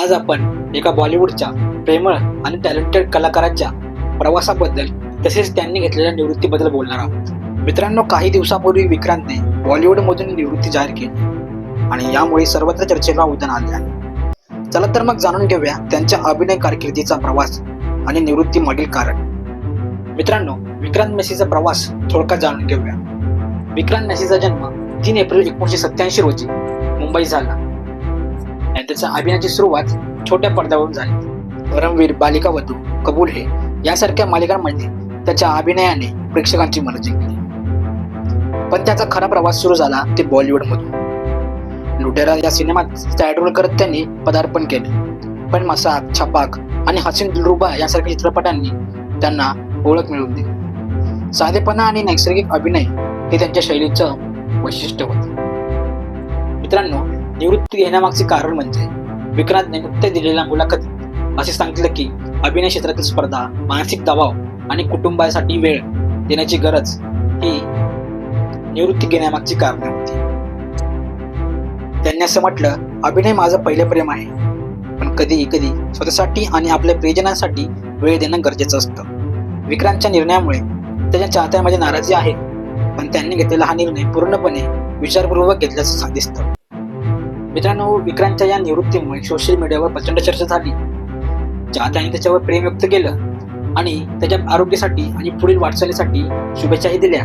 आज आपण एका बॉलिवूडच्या प्रेमळ आणि टॅलेंटेड कलाकाराच्या प्रवासाबद्दल तसेच त्यांनी घेतलेल्या निवृत्तीबद्दल बोलणार आहोत. मित्रांनो काही दिवसापूर्वी विक्रांतने बॉलिवूडमधून निवृत्ती जाहीर केली आणि यामुळे सर्वत्र चर्चेला उधाण आले आहे. चला तर मग जाणून घेऊया त्यांच्या अभिनय कारकिर्दीचा प्रवास आणि निवृत्ती मागील कारण. मित्रांनो विक्रांत मेसीचा प्रवास थोडक्यात जाणून घेऊया. विक्रांत मेसीचा जन्म तीन एप्रिल एकोणीसशे सत्याऐंशी रोजी मुंबई झाला. आणि त्याच्या अभिनयाची सुरुवात छोट्या पडद्यावरून झाली. परमवीर बालिका वधू कबूल हे यासारख्या मालिकांमध्ये त्याच्या अभिनयाने प्रेक्षकांची मनं जिंकली. पण त्याचा खरा प्रवास सुरू झाला ते बॉलिवूडमधून. लुटेरा या सिनेमात सॅड रोल करत त्यांनी पदार्पण केले. पण मसाक छपाक आणि हसीन दिलरुबा यासारख्या चित्रपटांनी त्यांना ओळख मिळवून दिली. साधेपणा आणि नैसर्गिक अभिनय हे त्यांच्या शैलीचं वैशिष्ट्य होतं. निवृत्ती घेण्यामागचे कारण म्हणजे विक्रांतने नुकत्याच दिलेल्या मुलाखतीत असे सांगितलं की अभिनय क्षेत्रातील स्पर्धा मानसिक दबाव आणि कुटुंबासाठी वेळ देण्याची गरज ही निवृत्ती घेण्यामागची कारण होती. त्यांनी असं म्हटलं अभिनय माझं पहिलं प्रेम आहे. पण कधी कधी स्वतःसाठी आणि आपल्या प्रियजनांसाठी वेळ देणं गरजेचं असतं. विक्रांतच्या निर्णयामुळे त्याच्या चाहत्यांमध्ये नाराजी आहे. पण त्यांनी घेतलेला हा निर्णय पूर्णपणे विचारपूर्वक घेतल्याचं दिसतं. मित्रांनो विक्रांतच्या या निवृत्तीमुळे सोशल मीडियावर प्रचंड चर्चा झाली. चाहत्यांनी त्याच्यावर प्रेम व्यक्त केलं आणि त्याच्या आरोग्यासाठी आणि पुढील वाटचालीसाठी शुभेच्छाही दिल्या.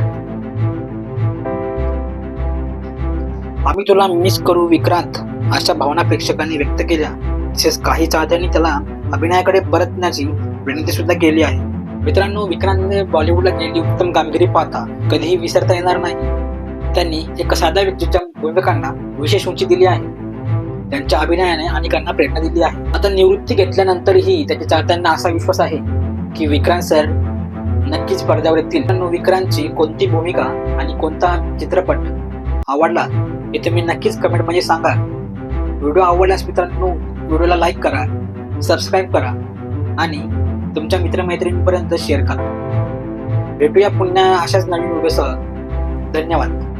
आम्ही तुला मिस करू विक्रांत अशा भावना प्रेक्षकांनी व्यक्त केल्या. तसेच काही चाहत्यांनी त्याला अभिनयाकडे परतण्याची विनंती सुद्धा केली आहे. मित्रांनो विक्रांतने बॉलिवूडला केलेली उत्तम कामगिरी पाहता कधीही विसरता येणार नाही. त्यांनी एका साध्या व्यक्तीच्या भूमिकांना विशेष उंची दिली आहे. त्यांच्या अभिनयाने अनेकांना प्रेरणा दिली आहे. आता निवृत्ती घेतल्यानंतरही त्याच्या चाहत्यांना असा विश्वास आहे की विक्रांत सर नक्कीच पडद्यावर येतील. विक्रांतची कोणती भूमिका आणि कोणता चित्रपट आवडला हे तुम्ही नक्कीच कमेंटमध्ये सांगा व्हिडिओ आवडल्यास मित्रांनो व्हिडिओला लाईक करा सबस्क्राईब करा आणि तुमच्या मित्रमैत्रिणींपर्यंत शेअर करा. भेटूया पुन्हा अशाच नवीन व्हिडिओसह. धन्यवाद.